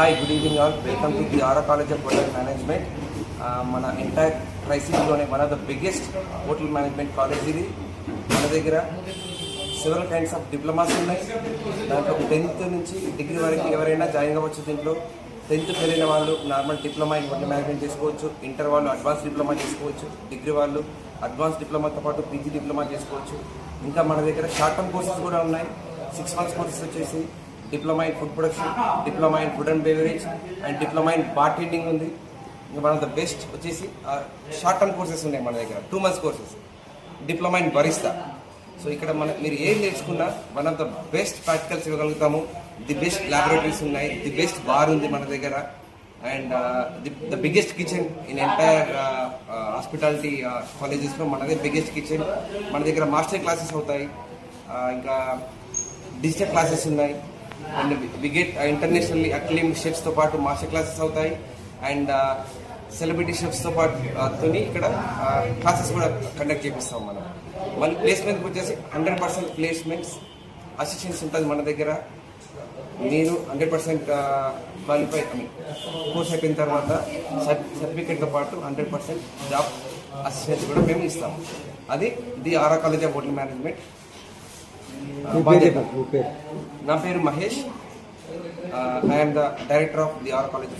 Hi good evening all welcome to the Aura college of hotel management మన entire క్రైసిస్లోనే one of the biggest hotel management college ఇది. మన దగ్గర several kinds of diplomas ఉన్నాయి. దాంట్లో tenth నుంచి degree వరకు ఎవరైనా జాయిన్ అవ్వచ్చు దీంట్లో. టెన్త్ వెళ్ళిన వాళ్ళు normal diploma in hotel management చేసుకోవచ్చు. ఇంటర్ వాళ్ళు అడ్వాన్స్ డిప్లొమా చేసుకోవచ్చు. డిగ్రీ వాళ్ళు అడ్వాన్స్ డిప్లొమాతో పాటు పీజీ డిప్లొమా చేసుకోవచ్చు. ఇంకా మన దగ్గర షార్ట్ టర్మ్ కోర్సెస్ కూడా ఉన్నాయి. సిక్స్ మంత్స్ కోర్సెస్ వచ్చేసి diploma in food production diploma in food and beverage and diploma in bartending ఉంది. ఇంకా వన్ ఆఫ్ ద బెస్ట్ వచ్చేసి షార్ట్ టర్మ్ కోర్సెస్ ఉన్నాయి మన దగ్గర two months courses diploma in barista. So ఇక్కడ మన మీరు ఏం నేర్చుకున్నా one of the best practicals ఇవ్వగలుగుతాము. The best laboratories ఉన్నాయి ది బెస్ట్ బార్ ఉంది మన దగ్గర. And the the biggest kitchen in entire hospitality కాలేజెస్లో మనదే బిగ్గెస్ట్ కిచెన్. మన దగ్గర మాస్టర్ క్లాసెస్ అవుతాయి. ఇంకా డిజిటల్ క్లాసెస్ ఉన్నాయి. And we get internationally acclaim షెఫ్స్తో పాటు మాస్టర్ క్లాసెస్ అవుతాయి. అండ్ సెలబ్రిటీ షెఫ్స్తో పాటు తోని ఇక్కడ క్లాసెస్ కూడా కండక్ట్ చేపిస్తాం మనం. మళ్ళీ ప్లేస్మెంట్ వచ్చేసి హండ్రెడ్ పర్సెంట్ ప్లేస్మెంట్స్ అసిస్టెన్స్ ఉంటుంది మన దగ్గర. మీరు hundred percent qualify I mean course అయిపోయిన తర్వాత సర్టిఫికేట్తో పాటు హండ్రెడ్ పర్సెంట్ జాబ్ అసిస్టెన్స్ కూడా మేము ఇస్తాం అది the Aura college of hotel management మీ పేరు చెప్పండి మీ పేరు నా పేరు Mahesh. I'm the director of the Aura college